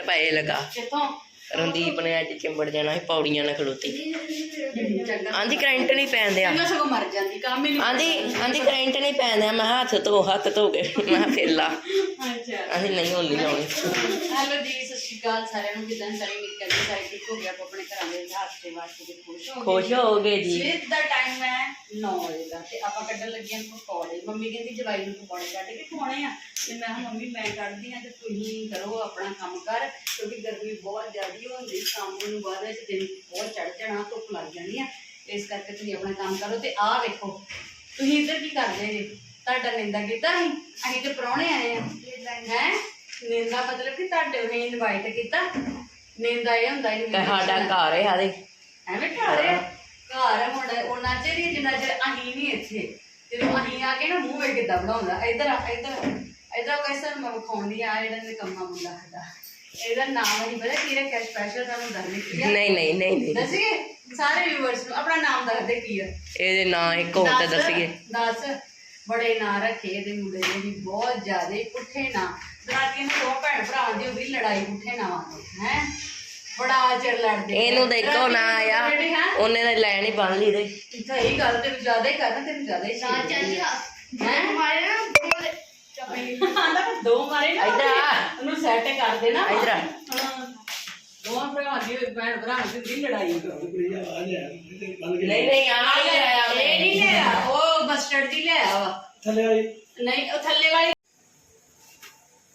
ਪਏ ਲਗਾ। ਕਿੱਥੋਂ ਰਣਦੀਪ ਨੇ ਅੱਜ ਚਿੰਬੜ ਜਾਣਾ ਸੀ ਪੌੜੀਆਂ ਨਾਲ ਖਲੋਤੀ ਆਂਦੀ ਕਰੰਟ ਨਹੀਂ ਸਗੋਂ ਮਰ ਜਾਂਦੀ ਕੰਮ ਹੀ ਨਹੀਂ ਆਂਦੀ ਆਂਦੀ ਕਰੰਟ ਨਹੀਂ ਪੈਂਦਿਆ। ਮੈਂ ਕਿਹਾ ਹੱਥ ਧੋ ਹੱਥ ਧੋ ਕੇ ਮੈਂ ਕਿਹਾ ਫਿਰ ਲਾ। ਅੱਛਾ। ਅਸੀਂ ਨਹੀਂ ਹੋਣੀ ਲਾਉਣੀ। ਹੈਲੋ ਜੀ ਸਤਿ ਸ਼੍ਰੀ ਅਕਾਲ ਸਾਰਿਆਂ ਨੂੰ ਕਿਦਾਂ ਸਾਰੇ ਮਿਲ ਕੇ ਸਾਰੇ ਠੀਕ ਹੋ ਗਿਆ ਆਪਾਂ ਆਪਣੇ ਘਰਾਂ ਦੇ ਹਾਸਤੇ ਵਾਸਤੇ ਤੇ ਖੁਸ਼ ਹੋ ਗਏ ਖੁਸ਼ ਹੋਗੇ ਜੀ। ਸਵੇਰ ਦਾ ਟਾਈਮ ਹੈ 9 ਵਜੇ ਦਾ ਤੇ ਆਪਾਂ ਕੱਢਣ ਲੱਗੇ ਹਾਂ ਪਕੌੜੇ। ਮੰਮੀ ਕਹਿੰਦੀ ਜਵਾਈ ਨੂੰ ਪਕੌੜੇ ਕੱਢ ਕੇ ਖਵਾਉਣੇ ਆ। ਤੇ ਮੈਂ ਕਿਹਾ ਮੰਮੀ ਮੈਂ ਕੱਢਦੀ ਆ ਤੇ ਤੁਸੀਂ ਕਰੋ ਆਪਣਾ ਕੰਮ ਕਰ ਕਿਉਂਕਿ ਗਰਮੀ ਬਹੁਤ ਜ਼ਿਆਦੀ ਹੁੰਦੀ ਸ਼ਾਮ ਨੂੰ ਬਾਅਦ ਵਿੱਚ ਦਿਨ ਬਹੁਤ ਚੜ ਜਾਣਾ ਧੁੱਪ ਲੱਗ ਜਾਣੀ ਆ। ਇਸ ਕਰਕੇ ਤੁਸੀਂ ਆਪਣਾ ਕੰਮ ਕਰੋ ਤੇ ਆਹ ਵੇਖੋ ਤੁਸੀਂ ਇੱਧਰ ਕੀ ਕਰਦੇ ਜੀ? ਤੁਹਾਡਾ ਨਿੰਦਾ ਕੀਤਾ ਸੀ? ਅਸੀਂ ਤੇ ਪ੍ਰਾਹੁਣੇ ਆਏ ਆ। ਹੈ? ਨਿੰਦਾ ਮਤਲਬ ਕਿ ਤੁਹਾਡੇ ਨੇ ਇਨਵਾਈਟ ਕੀਤਾ। ਨਿੰਦਾ ਇਹ ਹੁੰਦਾ ਤੇ invitation ਸਾਡਾ ਘਰ ਹੈ ਹਾਦੇ ਐਵੇਂ ਘਰ ਹੈ। ਘਰ ਹੁਣ ਉਹਨਾਂ ਚਿਰ ਹੀ ਜਿੰਨਾ ਚਿਰ ਅਸੀਂ ਨਹੀਂ ਇੱਥੇ। ਜਦੋਂ ਅਸੀਂ ਆ ਕੇ ਨਾ ਮੂੰਹ ਵੇਖ ਕਿੱਦਾਂ ਬਣਾਉਂਦਾ ਇੱਧਰ ਆ ਇੱਧਰ ਇੱਧਰ ਕੈਸਾ ਮੈਂ ਵਿਖਾਉਂਦੀ ਆ ਜਿਹੜਾ ਨੇ ਕੰਮਾ ਮੁੰਡਾ ਸਾਡਾ। ਇਹਦਾ ਨਾਮ ਨਹੀਂ ਪਤਾ ਕੀ ਰੱਖਿਆ ਸਪੈਸ਼ਲ ਤੁਹਾਨੂੰ ਆ? ਨਹੀਂ ਨਹੀਂ ਨਹੀਂ ਨਹੀਂ ਦੱਸੀਏ? ਸਾਰੇ ਵਿਊਅਰਸ ਨੂੰ ਆਪਣਾ ਨਾਮ ਦੱਸਦੇ ਕੀ ਆ? ਇਹਦੇ ਨਾਂ ਇੱਕ ਹੋਰ ਤੇ ਦੱਸ, ਦੱਸੀਏ। ਦੱਸ। ਬੜੇ ਨਾਂ ਰੱਖੇ ਇਹਦੇ ਮੁੰਡੇ ਦੇ ਵੀ ਬਹੁਤ ਜ਼ਿਆਦੇ ਪੁੱਠੇ ਨਾਂ। ਦਰਾਤੀਆਂ ਨੂੰ ਦੋ ਭੈਣ ਭਰਾਵਾਂ ਦੀ ਉਹਦੀ ਲੜਾਈ ਪੁੱਠੇ ਨਾਵਾਂ ਤੋਂ ਹੈ? ਬੜਾ ਚਿਰ ਲੜਦੇ ਇਹਨੂੰ ਤਾਂ ਇੱਕੋ ਨਾਂ ਆਇਆ। ਹੈ? ਉਹਨੇ ਤਾਂ ਲੈਣ ਹੀ ਬੰਨ ਲਈ ਤੇ। ਸਹੀ ਗੱਲ ਤੇ ਜ਼ਿਆਦਾ ਹੀ ਕਰਨਾ ਤੈਨੂੰ ਜ਼ਿਆਦਾ ਹੀ ਨਾ ਚੱਲਿਆ ਹੈ। ਮਾਰੇ ਨਾ ਆਂਦਾ ਮੈਂ ਦੋ ਮਾਰੇ ਨਾ ਇੱਧਰ ਆ। ਉਹਨੂੰ ਸੈੱਟ ਕਰ ਦੇ ਨਾ ਇੱਧਰ ਆ। ਹਾਂ। ਦੋਵਾਂ ਭਰਾਵਾਂ ਦੀ ਭੈਣ ਭਰਾਵਾਂ ਦੀ ਲੜਾਈ। ਨਹੀਂ ਨਹੀਂ ਆ ਆਇਆ। ਇਹ ਨਹੀਂ ਲਿਆ ਉਹ ਮਸਟਰਡ ਦੀ ਵਾ। ਥੱਲੇ ਵਾਲੀ। ਨਹੀਂ ਉਹ ਥੱਲੇ ਵਾਲੀ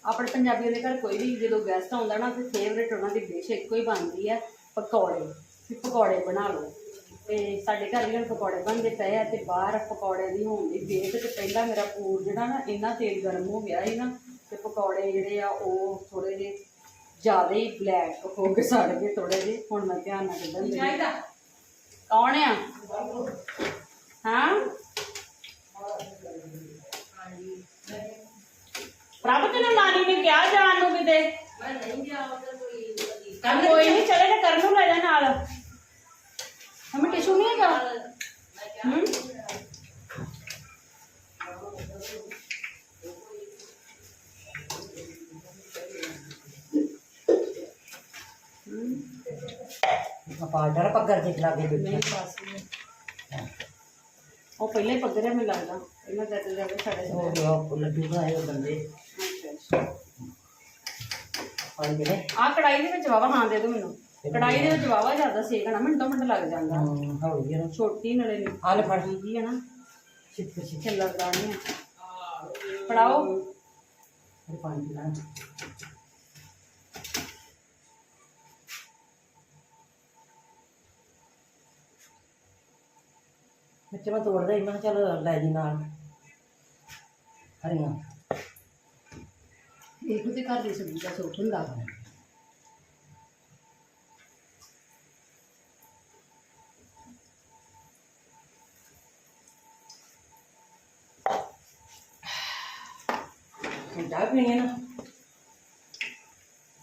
ਆਪਣੇ ਪੰਜਾਬੀਆਂ ਦੇ ਘਰ ਕੋਈ ਵੀ ਜਦੋਂ ਗੈਸਟ ਆਉਂਦਾ ਨਾ ਤੇ ਫੇਵਰੇਟ ਉਹਨਾਂ ਦੀ ਡਿਸ਼ ਇੱਕੋ ਹੀ ਬਣਦੀ ਹੈ ਪਕੌੜੇ। ਵੀ ਪਕੌੜੇ ਬਣਾ ਲਓ। ਤੇ ਸਾਡੇ ਘਰ ਵੀ ਹੁਣ ਪਕੌੜੇ ਬਣਦੇ ਪਏ ਆ ਤੇ ਬਾਹਰ ਪਕੌੜੇ ਦੀ ਹੋਣ ਦੀ ਤੇ ਪਹਿਲਾਂ ਮੇਰਾ ਪੂਰ ਜਿਹੜਾ ਨਾ ਇੰਨਾ ਤੇਲ ਗਰਮ ਹੋ ਗਿਆ ਸੀ ਨਾ ਤੇ ਪਕੌੜੇ ਜਿਹੜੇ ਆ ਉਹ ਥੋੜੇ ਜਿਹੇ ਜ਼ਿਆਦਾ ਹੀ ਬਲੈਕ ਹੋ ਕੇ ਸੜ ਗਏ ਥੋੜੇ ਜਿਹੇ। ਹੁਣ ਮੈਂ ਧਿਆਨ ਨਾਲ ਕੱਢਣ ਲੱਗੀ। ਕੌਣ ਆ? ਹਾਂ? ਪ੍ਰਭ ਤੈਨੂੰ ਨਾਨੀ ਨੇ ਕਿਹਾ ਜਾਣ ਨੂੰ ਕਿਤੇ। ਮੈਂ ਨਹੀਂ ਗਿਆ ਉਧਰ ਕੋਈ ਨਹੀਂ ਚਲੇ ਜਾ ਕਰਨ ਨੂੰ ਲੈ ਜਾ ਨਾਲ। ਹਮੇ ਟਿਸ਼ੂ ਨਹੀਂ ਹੈਗਾ? ਹੂੰ? ਪੱਗਰ ਜਿੱਤ ਲਾਗੇ ਨਹੀਂ ਪਾਸ ਉਹ ਪਹਿਲਾਂ ਹੀ ਪੱਗਰਿਆ ਮੈਨੂੰ ਲੱਗਦਾ। ਇਹਨਾਂ ਦਾ ਤੇ ਜਾਵੇ ਸਾਡੇ ਹੋ ਗਿਆ ਲੱਡੂ ਉਹ ਬੰਦੇ। ਆ ਕੜਾਈ ਦੇ ਵਿੱਚ ਵਾਵਾ ਹਾਂ ਦੇ ਦੋ ਮੈਨੂੰ। ਕੜਾਈ ਦੇ ਵਿੱਚ ਵਾਵਾ ਜ਼ਿਆਦਾ ਸੇਕਣਾ ਮਿੰਟੋ ਮਿੰਟ ਲੱਗ ਜਾਂਦਾ। ਹਾਂ ਹੌਲੀ ਜਰਾ ਛੋਟੀ ਨਲੇ ਨੇ। ਆ ਲੈ ਫੜ। ਜੀ ਹੈ ਨਾ। ਛਿੱਟ ਛਿੱਟ ਛੱਲਾ ਕਰਾਣੀ ਆ। ਫੜਾਓ। ਫਿਰ ਪਾਣੀ ਪੀਣਾ ਬੱਚੇ ਮੈਂ ਤੋੜਦਾ ਹੀ ਮੈਂ ਕਿਹਾ ਚੱਲ ਲੈ ਜੀ ਨਾਲ। ਹਰੀਆਂ। ਇੱਕ ਤੇ ਘਰ ਦੀ ਸਬਜ਼ੀ ਦਾ ਸੁੱਖ ਹੁੰਦਾ। ਚਾਹ ਪੀਣੀ ਨਾ।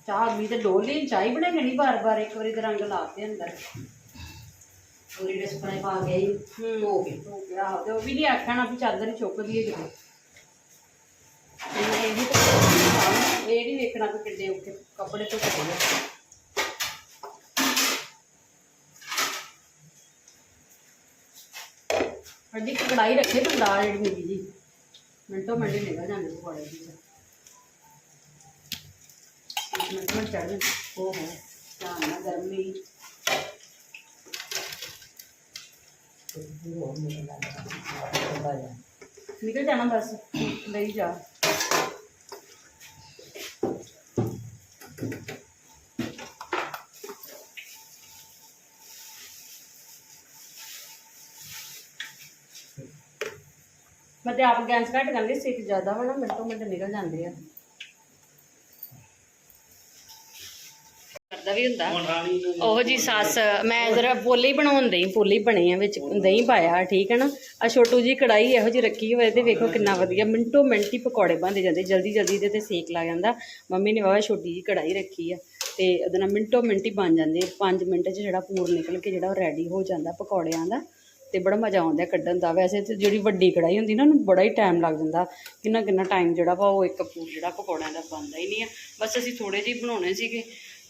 ਚਾਹ ਵੀ ਤੇ ਡੋਲੀ ਚਾਹ ਬਣਾਈ ਨਹੀਂ ਬਾਰ ਬਾਰ ਇੱਕ ਵਾਰੀ ਤੇ ਰੰਗ ਲਾਤੇ ਅੰਦਰ। ਪੂਰੀ ਡਿਸਪਲੇ ਪਾ ਗਈ ਹੂੰ। ਧੋ ਕੇ ਹੋ ਗਿਆ ਤੇ ਉਹ ਵੀ ਨਹੀਂ ਆਖਣਾ ਵੀ ਚਾਦਰ ਚੁੱਕਦੀ ਹੈ ਜਦੋਂ। ਇਹ ਵੀ ਤਾਂ ਇਹ ਨਹੀਂ ਵੇਖਣਾ ਕਿ ਕਿੱਡੇ ਉੱਤੇ ਕੱਪੜੇ ਤੋਂ ਕੱਢੇ ਅੱਡੀ ਕੜਾਈ ਰੱਖੇ ਤਾਂ ਦਾਲ ਜਿਹੜੀ ਮੇਰੀ ਜੀ। ਮਿੰਟੋ ਮਿੰਟ ਹੀ ਨਿਕਲ ਜਾਂਦੇ ਪਕੌੜੇ ਦੀ ਇੱਕ ਮਿੰਟ ਮਿੰਟ ਚੜ ਜਾਂਦੇ। ਓਹੋ ਧਿਆਨ ਨਾਲ ਗਰਮੀ ਨਿਕਲ ਜਾਣਾ ਬਸ ਲਈ ਜਾ। ਮੈਂ ਤੇ ਆਪ ਗੈਸ ਘੱਟ ਕਰ ਲਈ ਸਿੱਕ ਜ਼ਿਆਦਾ ਨਾ ਮਿੰਟੋ ਮਿੰਟ ਨਿਕਲ ਜਾਂਦੇ ਆ। ਕਰਦਾ ਵੀ ਹੁੰਦਾ। ਉਹ ਜੀ ਸੱਸ ਮੈਂ ਜ਼ਰਾ ਪੋਲੇ ਬਣਾਉਣ ਹੀ ਪੋਲੇ ਬਣੇ ਆ ਵਿੱਚ ਦਹੀਂ ਪਾਇਆ ਠੀਕ ਹੈ ਨਾ? ਆ ਛੋਟੂ ਜੀ ਕੜਾਈ ਇਹੋ ਜੀ ਰੱਖੀ ਹੋਏ ਤੇ ਵੇਖੋ ਕਿੰਨਾ ਵਧੀਆ ਮਿੰਟੋ ਮਿੰਟ ਹੀ ਪਕੌੜੇ ਬਣਦੇ ਜਾਂਦੇ ਜਲਦੀ ਜਲਦੀ ਦੇ ਤੇ ਸੇਕ ਲਾ ਜਾਂਦਾ। ਮੰਮੀ ਨੇ ਵਾਵਾ ਛੋਟੀ ਜੀ ਕੜਾਈ ਰੱਖੀ ਆ ਤੇ ਉਹਦੇ ਨਾਲ ਮਿੰਟੋ ਮਿੰਟ ਹੀ ਬਣ ਜਾਂਦੇ 5 ਮਿੰਟ 'ਚ ਜਿਹੜਾ ਪੂਰ ਨਿਕਲ ਕੇ ਜਿਹੜਾ ਉਹ ਰੈਡੀ ਹੋ ਜਾਂਦਾ ਪਕੌੜਿਆਂ ਦਾ। ਤੇ ਬੜਾ ਮਜ਼ਾ ਆਉਂਦਾ ਕੱਢਣ ਦਾ। ਵੈਸੇ ਤੇ ਜਿਹੜੀ ਵੱਡੀ ਕੜਾਈ ਹੁੰਦੀ ਨਾ, ਉਹਨੂੰ ਬੜਾ ਹੀ ਟਾਈਮ ਲੱਗ ਜਾਂਦਾ। ਕਿੰਨਾ ਕਿੰਨਾ ਟਾਈਮ ਜਿਹੜਾ ਵਾ ਉਹ ਇੱਕ ਪੂਰ ਜਿਹੜਾ ਪਕੌੜਿਆਂ ਦਾ ਬਣਦਾ ਹੀ ਨਹੀਂ ਆ। ਬਸ ਅਸੀਂ ਥੋੜੇ ਜਿਹੇ ਬਣਾਉਣੇ ਸੀਗੇ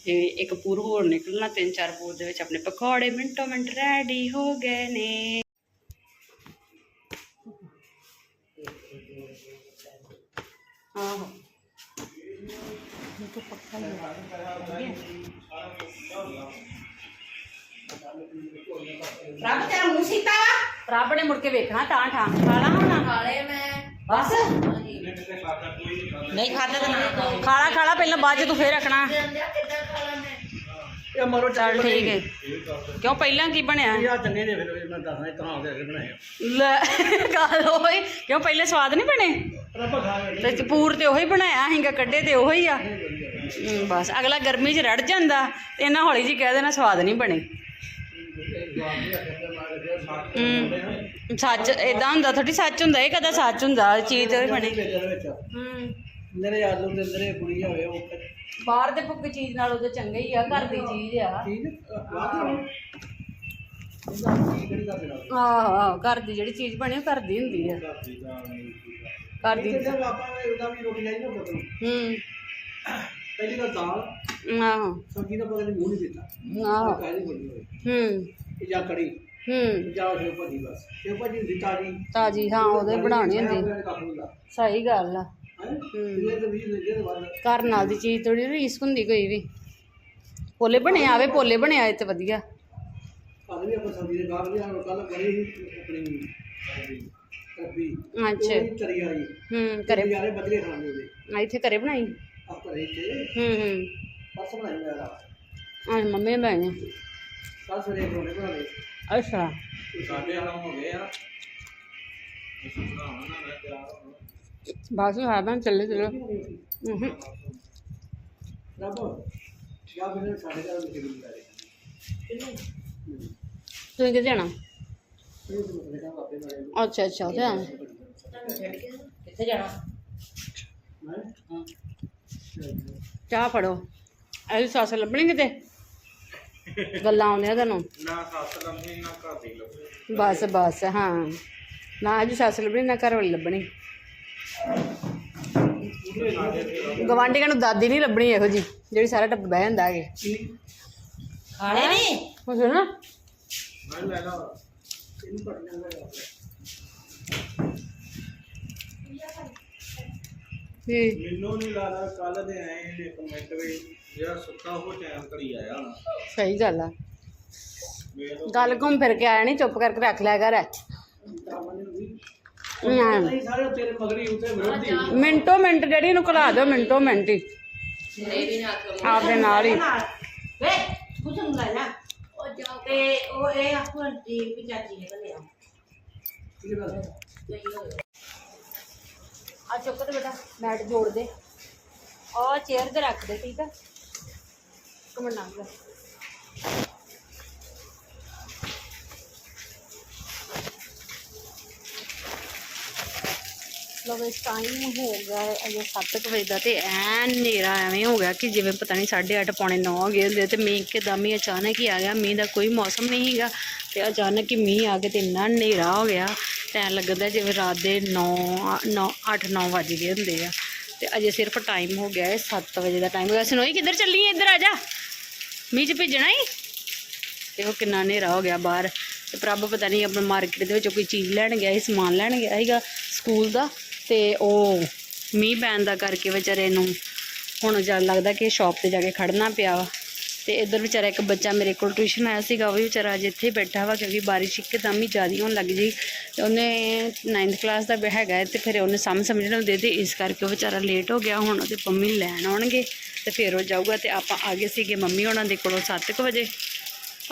ਤੇ ਇੱਕ ਪੂਰ ਹੋਰ ਨਿਕਲਣਾ, ਤਿੰਨ ਚਾਰ ਪੂਰ ਦੇ ਵਿੱਚ ਆਪਣੇ ਪਕੌੜੇ ਮਿੰਟੋ ਮਿੰਟ ਰੈਡੀ ਹੋ ਗਏ ਨੇ। ਆਹੋ। ਰੱਬ ਤੇਰਾ ਮੂੰਹ ਸੀਤਾ ਰੱਬ ਨੇ ਮੁੜ ਕੇ ਵੇਖਣਾ ਤਾਂ ਠਾਂ ਖਾਲਾ ਹੁਣ। ਖਾਲੇ ਮੈਂ। ਬਸ। ਨਹੀਂ ਖਾਦਾ ਤਾਂ ਨਾ। ਖਾਲਾ ਖਾਲਾ ਪਹਿਲਾਂ ਬਾਅਦ ਚ ਤੂੰ ਫੇਰ ਰੱਖਣਾ। ਜਾਂਦਿਆ ਕਿੱਦਾਂ ਖਾਲਾ ਮੈਂ? ਇਹ ਮਰੋ ਚੱਲ ਠੀਕ ਹੈ। ਕਿਉਂ ਪਹਿਲਾਂ ਕੀ ਬਣਿਆ? ਇਹ ਚੰਗੇ ਨੇ ਫਿਰ ਮੈਂ ਦੱਸਣਾ ਤਰ੍ਹਾਂ ਦੇ ਬਣਾਏ ਲੈ ਗੱਲ ਹੋਈ ਕਿਉਂ ਪਹਿਲੇ ਸਵਾਦ ਨਹੀਂ ਬਣੇ? ਰੱਬ ਖਾ ਗਏ ਤੇ ਪੂਰ ਤੇ ਉਹੀ ਬਣਾਇਆ ਸੀਗਾ ਕੱਢੇ ਤੇ ਉਹੀ ਆ। ਹਮ, ਬਸ ਅਗਲਾ ਗਰਮੀ 'ਚ ਰੜ ਜਾਂਦਾ ਤੇ ਇਹਨਾਂ ਹੌਲੀ ਜੀ ਕਹਿ ਦੇਣਾ ਸਵਾਦ ਨਹੀਂ ਬਣੇ। ਸੱਚ ਇਦਾਂ ਹੁੰਦਾ ਥੋੜੀ ਸੱਚ ਹੁੰਦਾ ਇਹ ਕਦਾ ਸੱਚ ਹੁੰਦਾ ਚੀਜ਼ ਤੇ ਬਣੇ। ਹਮ ਮੇਰੇ ਆਲੂ ਦੇ ਅੰਦਰੇ ਕੁੜੀ ਹੋਵੇ ਉਹ ਬਾਹਰ ਦੇ ਭੁੱਖ ਚੀਜ਼ ਨਾਲੋਂ ਤਾਂ ਚੰਗਾ ਹੀ ਆ ਘਰ ਦੀ ਚੀਜ਼ ਆ। ਆਹੋ ਆਹੋ ਘਰ ਦੀ ਜਿਹੜੀ ਚੀਜ਼ ਬਣੀ ਉਹ ਘਰ ਦੀ ਹੁੰਦੀ ਆ। ਘਰ ਦੀ। ਜਦ ਆਪਾਂ ਨੇ ਉਹਦਾ ਵੀ ਰੋਟੀ ਲਾਈ ਨਾ ਬਦਲ ਹੂੰ। ਪਹਿਲੀ ਗੱਲ ਦਾਲ। ਆਹੋ। ਸਬਜ਼ੀ ਦਾ ਬਦਲ ਮੂੰਹ ਨਹੀਂ ਦਿੱਤਾ। ਆਹੋ। ਹੂੰ। ਜਾਂ ਕੜੀ। ਹੂੰ। ਜਾਂ ਸ਼ੇਵ ਭਾਜੀ ਬਸ। ਸ਼ੇਵ ਭਾਜੀ ਹੁੰਦੀ ਤਾਜੀ। ਤਾਜੀ ਹਾਂ ਉਹਦੇ ਬਣਾਉਣੀ ਹੁੰਦੀ। ਸਹੀ ਗੱਲ ਆ। ਇਹ ਘਰ ਨਾਲ ਦੀ ਚੀਜ਼ ਥੋੜੀ ਰੀਸ ਹੁੰਦੀ ਕੋਈ ਵੀ। ਪੋਲੇ ਬਣੇ ਆਵੇ ਪੋਲੇ ਬਣੇ ਆਏ ਤੇ ਵਧੀਆ। ਕੱਲ ਵੀ ਆਪਾਂ ਸਬਜ਼ੀ ਦੇ ਗਾਲ ਵੀ ਆ ਕੱਲ ਸੀ ਆਪਣੀ ਕੱਬੀ ਅੱਛਾ। ਚਰੀ ਆਈ ਹੂੰ ਘਰੇ। ਯਾਰੇ ਬਦਲੇ ਖਾਣੇ ਉਹਦੇ। ਆ ਇੱਥੇ ਘਰੇ ਬਣਾਈ? ਆ ਘਰੇ ਤੇ ਹੂੰ ਹੂੰ। ਬਸ ਬਣਾਈ ਮੇਰਾ ਆ। ਮੰਮੀ ਬਣਾਈ ਕੱਲ ਸਵੇਰੇ ਅੱਛਾ। ਸਾਡੇ ਨਾਲ ਹੋ ਗਏ ਆ ਬਾਸੂ ਹਾਂ ਬਣ ਚੱਲੇ ਚਲੋ। ਹੂੰ ਰੱਬ ਸਾਡੇ ਕਰੇ ਤੁਸੀਂ ਕਿੱਥੇ ਜਾਣਾ? ਅੱਛਾ ਅੱਛਾ ਉੱਥੇ ਜਾਣਾ। ਕਿੱਥੇ ਜਾਣਾ? ਮੈਂ ਚਾਹ ਫੜੋ। ਐਸੀ ਸੱਸ ਲੱਭਣੀ ਕਿਤੇ? ਗੱਲਾਂ ਆਉਂਦੀਆਂ ਤੁਹਾਨੂੰ ਨਾ ਸੱਸ ਲੰਮੀ ਨਾ ਘਰ ਦੀ ਲੱਭੇ ਬਸ ਬਸ ਹਾਂ। ਨਾ ਅੱਜ ਸੱਸ ਲੱਭਣੀ ਨਾ ਘਰ ਵਾਲੀ ਲੱਭਣੀ। ਗਵਾਂਢੀਆਂ ਨੂੰ ਦਾਦੀ ਨਹੀਂ ਲੱਭਣੀ ਇਹੋ ਜੀ ਜਿਹੜੀ ਸਾਰਾ ਟੱਬ ਬਹਿ ਜਾਂਦਾ ਹੈਗੇ। ਖਾਣੇ ਨਹੀਂ? ਉਹ ਸੁਣਾ ਮੈਂ ਲੈ ਲਾ। ਇਹਨੂੰ ਲੈਂਦਾ ਕੀ ਮੈਨੂੰ ਨਹੀਂ ਲੱਗਦਾ ਕੱਲ ਦੇ ਆਏ ਨੇ ਕਮੈਂਟ ਵੀ। ਜਿਹੜਾ ਸੁੱਤਾ ਉਹ ਟਾਈਮ ਘੜੀ ਆਇਆ। ਹੋਣਾ ਸਹੀ ਗੱਲ ਆ। ਗੱਲ ਘੁੰਮ ਫਿਰ ਕੇ ਆਇਆ ਨਹੀਂ ਚੁੱਪ ਕਰਕੇ ਰੱਖ ਲਿਆ ਕਰ। ਹਾਂ। ਨਹੀਂ ਸਾਰੇ ਤੇਰੇ ਮਗਰੀ ਉਤੇ ਵਿਰੋਧੀ ਮਿੰਟੋ ਮਿੰਟ ਜਿਹੜੀ ਨੂੰ ਘਲਾ ਦਿਓ ਮਿੰਟੋ ਮਿੰਟ ਹੀ। ਆਪਦੇ ਨਾਲ ਹੀ। ਵੇ ਉਹ ਤੇ ਉਹ ਇਹ ਵੀ ਚਾਚੀ ਨੇ ਆ ਚੁੱਕ ਤੇ ਬੇਟਾ ਮੈਟ ਜੋੜ ਦੇ। ਆ ਚੇਅਰ ਤੇ ਰੱਖ ਦੇ ਠੀਕ ਆ? ਕਮਣ ਨਾ ਲੈ ਲੋ ਇਸ ਟਾਈਮ ਹੋ ਗਿਆ ਅਜੇ 7 ਵਜੇ ਦਾ ਤੇ ਐਨ ਹਨੇਰਾ ਐਵੇਂ ਹੋ ਗਿਆ ਕਿ ਜਿਵੇਂ ਪਤਾ ਨਹੀਂ 8:30 ਪੌਣੇ 9 ਹੋ ਗਏ ਹੁੰਦੇ ਤੇ ਮੀਂਹ ਇੱਕਦਮ ਹੀ ਅਚਾਨਕ ਹੀ ਆ ਗਿਆ, ਮੀਂਹ ਦਾ ਕੋਈ ਮੌਸਮ ਨਹੀਂ ਹੈਗਾ ਤੇ ਅਚਾਨਕ ਹੀ ਮੀਂਹ ਆ ਕੇ ਤੇ ਇੰਨਾ ਹਨੇਰਾ ਹੋ ਗਿਆ, ਤੇ ਐਂ ਲੱਗਦਾ ਜਿਵੇਂ ਰਾਤ ਦੇ 9 9 8 9 ਵੱਜ ਗਏ ਹੁੰਦੇ ਆ। ਤੇ ਅਜੇ ਸਿਰਫ ਟਾਈਮ ਹੋ ਗਿਆ ਹੈ 7 ਵਜੇ ਦਾ ਟਾਈਮ ਹੋ ਗਿਆ। ਸਨੋਈ, ਕਿੱਧਰ ਚੱਲੀ ਹੈ ਇੱਧਰ ਆ ਜਾ। ਮੀਂਹ ਚ ਭੇਜਣਾ ਹੀ ਦੇਖੋ ਕਿੰਨਾ ਹਨੇਰਾ ਹੋ ਗਿਆ ਬਾਹਰ। ਤੇ ਪ੍ਰਭ ਪਤਾ ਨਹੀਂ ਆਪਣੇ ਮਾਰਕੀਟ ਦੇ ਵਿੱਚੋਂ ਕੋਈ ਚੀਜ਼ ਲੈਣ ਗਿਆ ਸੀ, ਸਮਾਨ ਲੈਣ ਗਿਆ ਸੀਗਾ ਸਕੂਲ ਦਾ। ਤੇ ਉਹ ਮੀਂਹ ਪੈਣ ਦਾ ਕਰਕੇ ਵਿਚਾਰੇ ਨੂੰ ਹੁਣ ਜਦ ਲੱਗਦਾ ਕਿ ਸ਼ਾਪ ਤੇ ਜਾ ਕੇ ਖੜਨਾ ਪਿਆ ਵਾ। ਤੇ ਇੱਧਰ ਵਿਚਾਰਾ ਇੱਕ ਬੱਚਾ ਮੇਰੇ ਕੋਲ ਟਿਊਸ਼ਨ ਆਇਆ ਸੀਗਾ, ਉਹ ਵੀ ਵਿਚਾਰਾ ਅੱਜ ਇੱਥੇ ਹੀ ਬੈਠਾ ਵਾ ਕਿਉਂਕਿ ਬਾਰਿਸ਼ ਇੱਕਦਮ ਹੀ ਜ਼ਿਆਦਾ ਹੋਣ ਲੱਗ ਜੀ ਤੇ ਉਹਨੇ 9th ਕਲਾਸ ਦਾ ਹੈਗਾ ਹੈ ਤੇ ਫਿਰ ਉਹਨੇ ਸਮਝ ਸਮਝਣਾ ਹੁੰਦੇ ਤੇ ਇਸ ਕਰਕੇ ਉਹ ਵਿਚਾਰਾ ਲੇਟ ਹੋ ਗਿਆ, ਹੁਣ ਉਹਦੇ ਮੰਮੀ ਲੈਣ ਆਉਣਗੇ ਤੇ ਫਿਰ ਉਹ ਜਾਊਗਾ ਤੇ ਆਪਾਂ ਆ ਗਏ ਸੀਗੇ ਮੰਮੀ ਉਹਨਾਂ ਦੇ ਕੋਲੋਂ 7:00 ਵਜੇ।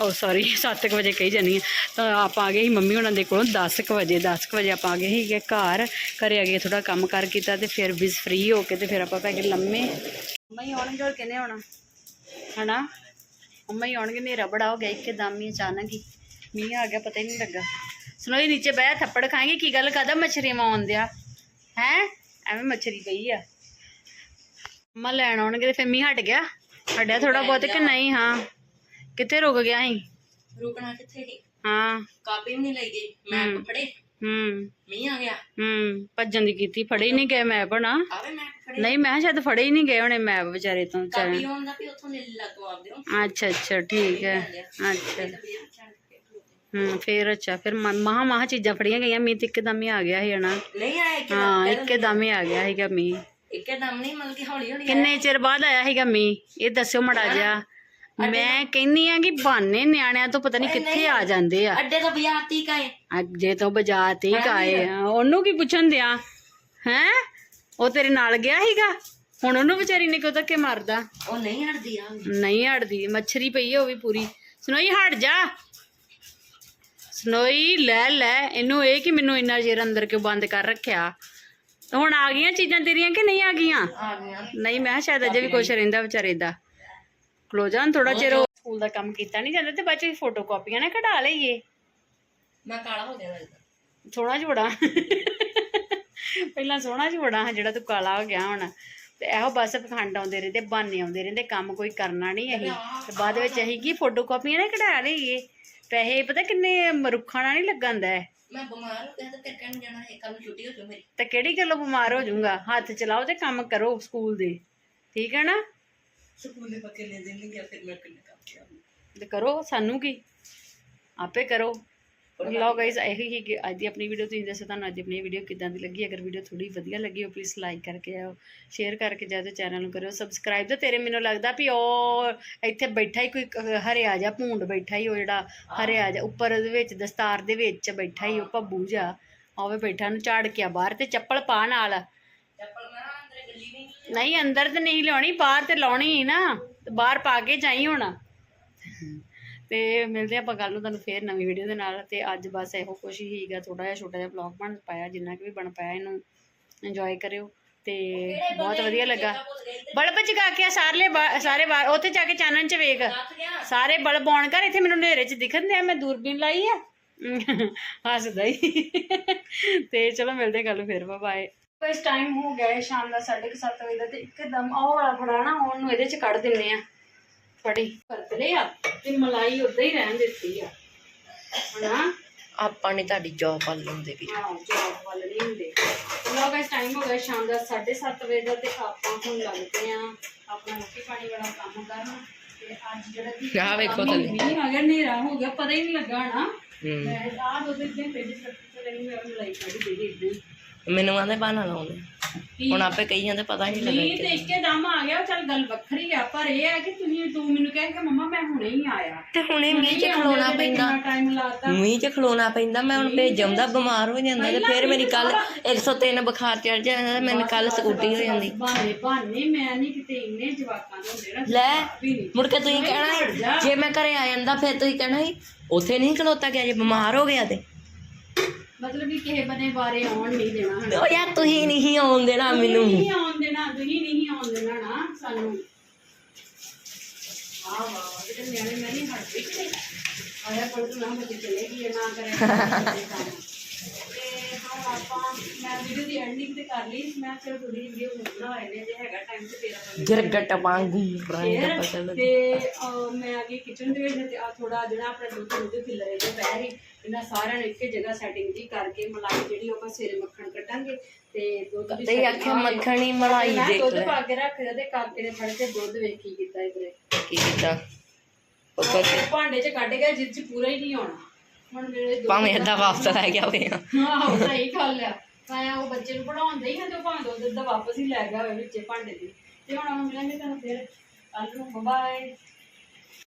ਉਹ ਸੌਰੀ 7:00 ਵਜੇ ਕਹੀ ਜਾਨੀ ਆ। ਤਾਂ ਆਪਾਂ ਆ ਗਏ ਸੀ ਮੰਮੀ ਉਹਨਾਂ ਦੇ ਕੋਲੋਂ 10:00 ਵਜੇ 10:00 ਵਜੇ ਆਪਾਂ ਆ ਗਏ ਸੀਗੇ ਘਰ, ਘਰੇ ਆ ਗਏ ਥੋੜਾ ਕੰਮ ਕਰ ਕੀਤਾ ਤੇ ਫਿਰ ਵੀ ਫ੍ਰੀ ਹੋ ਕੇ ਤੇ ਫਿਰ ਆਪਾਂ ਪੈ ਗਏ ਲੰਮੇ। ਮੰਮਾ ਹੀ ਆਉਣਗੇ ਹੋਰ ਕਿਨੇ ਆਉਣਾ ਹਨਾ? ਮੰਮਾ ਹੀ ਆਉਣਗੇ ਹਨੇਰਾ ਬੜਾ ਹੋ ਗਿਆ ਇੱਕਦਮ ਹੀ ਅਚਾਨਕ ਹੀ ਮੀਂਹ ਆ ਗਿਆ ਪਤਾ ਹੀ ਨਹੀਂ ਲੱਗਾ। ਸੁਣੋਈ ਨੀਚੇ ਬਹਿ ਥੱਪੜ ਖਾਏਂਗੇ ਕੀ ਗੱਲ ਕਾਦਾ ਮੱਛਰੀਆਂ ਆਉਣ ਦਿਆ? ਹੈ? ਐਵੇਂ ਮੱਛਰੀ ਪਈ ਆ। ਮੰਮਾ ਲੈਣ ਆਉਣਗੇ ਤੇ ਫਿਰ ਮੀਂਹ ਹਟ ਗਿਆ। ਹਟਿਆ ਥੋੜਾ ਬਹੁਤ ਕਿ ਨਹੀਂ ਹਾਂ। ਕਿੱਥੇ ਰੁਕ ਗਿਆ ਸੀ? ਰੁਕਣਾ ਕਿੱਥੇ ਸੀ? ਹਾਂ। ਕਾਪੀ ਵੀ ਨਹੀਂ ਲਈ ਗਈ। ਮੈਂ ਹਮ। ਫੜੇ ਹੂੰ। ਮੀਂਹ ਆ ਗਿਆ। ਹੂੰ ਭੱਜਣ ਦੀ ਕੀਤੀ ਫੜੇ ਹੀ ਨਹੀਂ ਗਏ ਮੈਪ ਨਾ ਆਵੇ ਮੈਂ ਫੜੇ। ਨਹੀਂ ਮੈਂ ਕਿਹਾ ਸ਼ਾਇਦ ਫੜੇ ਹੀ ਨਹੀਂ ਗਏ ਹੋਣੇ ਮੈਪ ਵਿਚਾਰੇ ਤੋਂ ਵਿਚਾਰੇ ਕਾਪੀ ਵੀ ਉੱਥੋਂ ਅੱਛਾ ਅੱਛਾ ਠੀਕ ਹੈ। ਅੱਛਾ। ਹੂੰ ਫੇਰ ਅੱਛਾ ਫਿਰ ਮਹਾ ਮਹਾ ਚੀਜ਼ਾਂ ਫੜੀਆਂ ਗਈਆਂ ਮੀਂਹ ਤੇ ਇੱਕਦਮ ਹੀ ਆ ਗਿਆ ਸੀ ਹਨਾ। ਨਹੀਂ ਆਇਆ ਹਾਂ ਇੱਕਦਮ ਹੀ ਆ ਗਿਆ ਸੀਗਾ ਮੀਂਹ। ਇੱਕੇ ਦਮ ਨਹੀਂ ਮਤਲਬ ਕਿ ਹੌਲੀ ਹੌਲੀ ਕਿੰਨੇ ਚਿਰ ਬਾਅਦ ਆਇਆ ਸੀਗਾ ਮੀਂਹ? ਇਹ ਦੱਸਿਓ ਮੜਾ ਜਿਹਾ। ਮੈਂ ਕਹਿੰਨੀ ਆ ਕਿ ਬਹਾਨੇ ਨਿਆਣਿਆਂ ਤੋਂ ਪਤਾ ਨਹੀਂ ਕਿੱਥੇ ਆ ਜਾਂਦੇ ਆ। ਅੱਡੇ ਤੋਂ ਬਿਆਤੀ ਕਾਏ ਅੱਜੇ ਤੋਂ ਬਾਜ਼ਾਰ ਤੇ ਕਾਏ ਉਹਨੂੰ ਕੀ ਪੁੱਛਣ ਦਿਆਂ? ਹੈ? ਉਹ ਤੇਰੇ ਨਾਲ ਗਿਆ ਸੀਗਾ? ਹੁਣ ਉਹਨੂੰ ਵਿਚਾਰੀ ਨੇ ਕਿਉਂ ਧੱਕੇ ਮਾਰਦਾ? ਉਹ ਨਹੀਂ ਹਟਦੀ ਆ ਨਹੀਂ ਹਟਦੀ ਮੱਛਰੀ ਪਈ ਉਹ ਵੀ ਪੂਰੀ। ਸਨੋਈ ਹਟ ਜਾ। ਸਨੋਈ ਲੈ ਲੈ। ਇਹਨੂੰ ਇਹ ਕਿ ਮੈਨੂੰ ਇੰਨਾ ਚਿਰ ਅੰਦਰ ਕਿਉਂ ਬੰਦ ਕਰ ਰੱਖਿਆ? ਤੇ ਹੁਣ ਆ ਗਈਆਂ ਚੀਜ਼ਾਂ ਤੇਰੀਆਂ ਕਿ ਨਹੀਂ ਆ ਗਈਆਂ? ਨਹੀਂ ਮੈਂ ਸ਼ਾਇਦ ਅਜੇ ਵੀ ਕੁਛ ਰਹਿੰਦਾ ਵਿਚਾਰੇ ਦਾ। ਖਲੋ ਜਾਣ ਥੋੜਾ ਚਿਰ ਉਹ ਸਕੂਲ ਦਾ ਕੰਮ ਕੀਤਾ ਨਹੀਂ ਜਾਂਦਾ ਤੇ ਬਾਅਦ ਚ ਫੋਟੋ ਕਾਪੀਆਂ ਨਾ ਕਢਾ ਲਈਏ। ਮੈਂ ਕਾਲਾ ਹੋ ਜਾਣਾ ਇਹਦਾ ਸੋਹਣਾ ਪਹਿਲਾਂ ਸੋਹਣਾ ਜੋੜਾ ਜਿਹੜਾ ਤੂੰ ਕਾਲਾ ਹੋ ਗਿਆ ਹੁਣ। ਤੇ ਇਹੋ ਬਸ ਪਖੰਡ ਆਉਂਦੇ ਰਹਿੰਦੇ ਬਾਨੇ ਆਉਂਦੇ ਰਹਿੰਦੇ ਕੰਮ ਕੋਈ ਕਰਨਾ ਨਹੀਂ ਅਸੀਂ। ਤੇ ਬਾਅਦ ਵਿੱਚ ਅਸੀਂ ਕੀ ਫੋਟੋ ਕਾਪੀਆਂ ਨਾ ਕਢਾ ਲਈਏ। ਪੈਸੇ ਪਤਾ ਕਿੰਨੇ ਮਰੁੱਖਾਂ ਨਾਲ ਨਹੀਂ ਲੱਗਾਂਦਾ ਹੈ ਮੈਂ ਬਿਮਾਰ ਹੋ ਗਿਆ ਤਾਂ ਫਿਰ ਕਹਿਣ ਜਾਣਾ ਹੈ ਕੱਲ ਛੁੱਟੀ ਹੋ ਜਾਊ ਮੇਰੀ। ਤੇ ਕਿਹੜੀ ਗੱਲੋਂ ਬਿਮਾਰ ਹੋ ਜਾਊਗਾ? ਹੱਥ ਚਲਾਓ ਤੇ ਕੰਮ ਕਰੋ ਸਕੂਲ ਦੇ। ਠੀਕ ਹੈ ਨਾ? ਸਕੂਲ ਦੇ ਪੱਕੇ ਲੈ ਦੇਣ ਗਿਆ ਫਿਰ ਮੈਂ ਕਿੰਨੇ ਕੰਮ ਕਿਹਾ ਤੇ ਕਰੋ ਸਾਨੂੰ ਕੀ? ਆਪੇ ਕਰੋ। ਲਓ ਗਾਇਸ ਇਹੀ ਹੀ ਕਿ ਅੱਜ ਦੀ ਆਪਣੀ ਵੀਡੀਓ ਤੁਸੀਂ ਦੱਸੋ ਤੁਹਾਨੂੰ ਅੱਜ ਦੀ ਆਪਣੀ ਵੀਡੀਓ ਕਿਦਾਂ ਦੀ ਲੱਗੀ। ਅਗਰ ਵੀਡੀਓ ਥੋੜੀ ਵਧੀਆ ਲੱਗੀ ਹੋ ਪਲੀਜ਼ ਲਾਈਕ ਕਰਕੇ ਆਓ ਸ਼ੇਅਰ ਕਰਕੇ ਜਾਓ ਤੇ ਚੈਨਲ ਨੂੰ ਕਰਿਓ। ਸਬਸਕ੍ਰਾਈਬ ਤੇ ਤੇਰੇ ਮੈਨੂੰ ਲੱਗਦਾ ਵੀ ਉਹ ਇੱਥੇ ਬੈਠਾ ਹੀ ਕੋਈ ਹਰਿਆ ਜਾ ਭੂੰਡ ਬੈਠਾ ਹੀ ਉਹ ਜਿਹੜਾ ਹਰਿਆ ਜਾ ਉੱਪਰ ਦੇ ਵਿੱਚ ਦਸਤਾਰ ਦੇ ਵਿੱਚ ਬੈਠਾ ਹੀ ਉਹ ਭੱਬੂ ਜਾ ਆਵੇ ਬੈਠਾ ਨੂੰ ਝਾੜ ਕੇ ਆ ਬਾਹਰ ਤੇ ਚੱਪਲ ਪਾ ਨਾਲ। ਚੱਪਲ ਨਹੀਂ, ਅੰਦਰ ਤੇ ਨਹੀਂ ਲਾਉਣੀ ਬਾਹਰ ਤੇ ਲਾਉਣੀ ਹੀ ਨਾ। ਤੇ ਬਾਹਰ ਪਾ ਕੇ ਜਾਈ ਹੁਣ। ਤੇ ਮਿਲਦੇ ਆਪਾਂ ਕੱਲ ਨੂੰ ਤੁਹਾਨੂੰ ਫੇਰ ਨਵੀਂ ਵੀਡੀਓ ਦੇ ਨਾਲ। ਤੇ ਅੱਜ ਬਸ ਇਹੋ ਕੁਛ ਹੀ ਹੀਗਾ ਥੋੜਾ ਜਿਹਾ ਛੋਟਾ ਜਿਹਾ ਵਲੌਗ ਬਣ ਪਾਇਆ, ਜਿੰਨਾ ਕਿ ਵੀ ਬਣ ਪਾਇਆ ਇਹਨੂੰ। ਇੰਜੋਏ ਕਰਿਓ। ਤੇ ਬਹੁਤ ਵਧੀਆ ਲੱਗਾ। ਬਲਬ ਜਗਾ ਕੇ ਆ ਸਾਰੇ ਬਾਹਰ, ਉੱਥੇ ਜਾ ਕੇ ਚਾਨਣ ਚ ਵੇਖ। ਸਾਰੇ ਬਲਬ ਆਉਣ ਕਰ ਇੱਥੇ ਮੈਨੂੰ ਹਨੇਰੇ ਚ ਦਿਖਣ ਦੇ ਮੈਂ ਦੂਰਬੀਨ ਲਾਈ ਆ। ਹੱਸਦਾ ਹੀ। ਤੇ ਚਲੋ ਮਿਲਦੇ ਕੱਲ ਨੂੰ ਫੇਰ। ਬਾਏ ਇਸ ਟਾਈਮ ਹੋ ਗਿਆ ਹੈ ਸ਼ਾਮ ਦਾ 7:30 ਵਜੇ ਦਾ ਤੇ ਇੱਕਦਮ ਆਹ ਵਾਲਾ ਫੜਾਣਾ ਉਹਨੂੰ ਇਹਦੇ ਚ ਕੱਢ ਦਿੰਨੇ ਆ। ਫੜੀ ਵਰਤ ਲਿਆ ਤੇ ਮਲਾਈ ਉਦਾਂ ਹੀ ਰਹਿਣ ਦਿੱਤੀ ਆ। ਹਨਾ ਆਪਾਂ ਨੇ ਤੁਹਾਡੀ ਜੌਬ ਵੱਲ ਲਾਉਂਦੇ ਵੀ ਹਾਂ ਜੋਬ ਵੱਲ ਨਹੀਂ ਹੁੰਦੇ। ਲੋ ਗਾਇਸ ਟਾਈਮ ਹੋ ਗਿਆ ਸ਼ਾਮ ਦਾ 7:30 ਵਜੇ ਦਾ ਤੇ ਆਪਾਂ ਹੁਣ ਲੱਗਦੇ ਆ ਆਪਣਾ ਰੋਟੀ ਪਾਣੀ ਵਾਲਾ ਕੰਮ ਕਰਨ। ਤੇ ਅੱਜ ਜਿਹੜਾ ਕਿ ਆਹ ਵੇਖੋ ਥੱਲੇ। ਮੀਂਹ ਆ ਗਿਆ ਹਨੇਰਾ ਹੋ ਗਿਆ ਪਤਾ ਹੀ ਨਹੀਂ ਲੱਗਾ ਨਾ। ਮੈਂ ਆਹ ਦੋ ਦਿਨ ਦੇ ਪੇਜ ਸੱਤ ਲੈਣੀ ਮੈਂ ਮਲਾਈ ਕੱਢ ਦੇ ਦੇ ਮੈਨੂੰ ਆਂਦੇ ਬਾਨਾ ਲਾਉਂਦੇ। ਹੁਣ ਆਪੇ ਕਹੀ ਜਾਂਦੇ ਪਤਾ ਨਹੀਂ ਨਹੀਂ ਲੱਗਾ ਤੇ ਇਸਕੇ ਦਮ ਆ ਗਿਆ ਚੱਲ ਗੱਲ ਵੱਖਰੀ ਆ ਪਰ ਇਹ ਹੈ ਕਿ ਤੁਸੀਂ ਤੂੰ ਮੈਨੂੰ ਕਹਿ ਕਿ ਮੰਮਾ ਮੈਂ ਹੁਣੇ ਹੀ ਆਇਆ। ਤੇ ਹੁਣੇ ਮੀਂਹ 'ਚ ਖਲੋਣਾ ਪੈਂਦਾ। ਟਾਈਮ ਲਾਤਾ ਮੀਂਹ 'ਚ ਖਲੋਣਾ ਪੈਂਦਾ ਮੈਂ ਹੁਣ ਭੇਜਮਦਾ ਬਿਮਾਰ ਹੋ ਜਾਂਦਾ ਤੇ ਫਿਰ ਮੇਰੀ ਕੱਲ 103 ਬੁਖਾਰ ਚੜ ਜਾਂਦਾ ਤੇ ਮੈਨੂੰ ਕੱਲ ਸਕੂਟੀ ਹੋ ਜਾਂਦੀ। ਬਾਨੇ ਬਾਨੇ ਮੈਂ ਨਹੀਂ ਕਿਤੇ ਇੰਨੇ ਜਵਾਕਾਂ ਨੂੰ ਨਾ ਲੈ ਮੁੜ ਕੇ ਤੁਸੀਂ ਕਹਿਣਾ ਸੀ, ਜੇ। ਮੈਂ ਘਰੇ ਆ ਜਾਂਦਾ ਫਿਰ ਤੁਸੀਂ ਕਹਿਣਾ ਸੀ ਉੱਥੇ ਨਹੀਂ ਖਲੋਤਾ ਗਿਆ ਜੇ ਬਿਮਾਰ ਹੋ ਗਿਆ ਤੇ। ਮਤਲਬ ਕਿ ਕਿਸੇ ਬਨੇ ਬਾਰੇ ਆਉਣ ਨਹੀਂ ਦੇਣਾ ਹਨਾ। ਉਹ ਯਾਰ ਤੁਸੀਂ ਨਹੀਂ ਆਉਣ ਦੇਣਾ ਮੈਨੂੰ। ਨਹੀਂ ਆਉਣ ਦੇਣਾ ਤੁਸੀਂ ਨਹੀਂ ਆਉਣ ਦੇਣਾ ਨਾ ਸਾਨੂੰ। ਆ ਵਾਹ ਜਿਹੜੇ ਨਿਆਣੇ ਮੈਂ ਨਹੀਂ ਹਟਦੇ ਕਿ ਆਇਆ ਪਰ ਤੂੰ ਨਾ ਬੱਚੇ ਚਲੇ ਗਈ ਨਾ ਕਰੇ ਕੰਮ। ਤੇ ਹੁਣ ਆਪਾਂ ਮੈਂ ਵੀਡੀਓ ਦੀ ਐਂਡਿੰਗ ਤੇ ਕਰ ਲਈ। ਮੈਂ ਚਲ ਥੋੜੀ ਵੀਡੀਓ ਬਣਾ ਲੈਣੇ ਜੇ ਹੈਗਾ ਟਾਈਮ ਤੇ ਫੇਰ ਆਪਾਂ ਗਿਰਗਟ ਵਾਂਗੂ ਰੰਗ ਫੇਰ ਬਦਲ ਤੇ ਅਹ, ਮੈਂ ਅੱਗੇ ਕਿਚਨ ਦੇ ਵਿੱਚ ਤੇ ਆ ਥੋੜਾ ਜਿਹੜਾ ਆਪਣਾ ਦੁੱਧ ਦੁੱਧ ਖਿਲਰੇ ਜੇ ਪੈ ਰਹੀ ਇਹਨਾਂ ਸਾਰਿਆਂ ਨੂੰ ਇੱਕੇ ਜਗ੍ਹਾ ਸੈਟਿੰਗ ਜੀ ਕਰਕੇ ਮਲਾਈ ਜਿਹੜੀ ਉਹ ਆਪਾਂ ਸਵੇਰੇ ਮੱਖਣ ਕੱਟਾਂਗੇ ਤੇ ਦੁੱਧ ਦੀ ਤੇ setting ਆਖਿਆ ਆ ਗਈ। ਮੱਖਣੀ ਮਲਾਈ ਮੈਂ ਦੇਖ ਦੁੱਧ ਲੈ। ਪਾ ਕੇ ਰੱਖ ਤੇ ਕਾਕੇ ਨੇ ਫੜ ਕੇ ਦੁੱਧ ਵੇਖੀ ਕੀਤਾ ਇਧਰੇ ਕੀ ਕੀਤਾ? ਉੱਪਰ ਤੇ ਭਾਂਡੇ 'ਚ ਕੱਢ ਗਿਆ ਜਿਸ 'ਚ ਪੂਰਾ ਹੀ ਨਹੀਂ ਆਉਣਾ। ਹੁਣ ਮੇਰੇ ਦੁੱਧ ਭਾਵੇਂ ਏਦਾਂ ਵਾਪਸ ਲੈ ਗਿਆ ਹੋਵੇ। ਆਹੋ ਸਹੀ ਗੱਲ ਆ। ਮੈਂ ਉਹ ਬੱਚੇ ਨੂੰ ਪੜਾਉਂਦਾ ਹੀ ਹਾਂ ਤੇ ਉਹ ਦੁੱਧ ਦਾ ਵਾਪਸ ਹੀ ਲੈ ਗਿਆ ਹੋਵੇ ਵਿੱਚੇ ਭਾਂਡੇ ਦੇ ਤੇ ਹੁਣ ਆਪਾਂ ਮਿਲਾਂਗੇ ਤੁਹਾਨੂੰ ਫਿਰ ਕੱਲ ਨੂੰ ਬਾਏ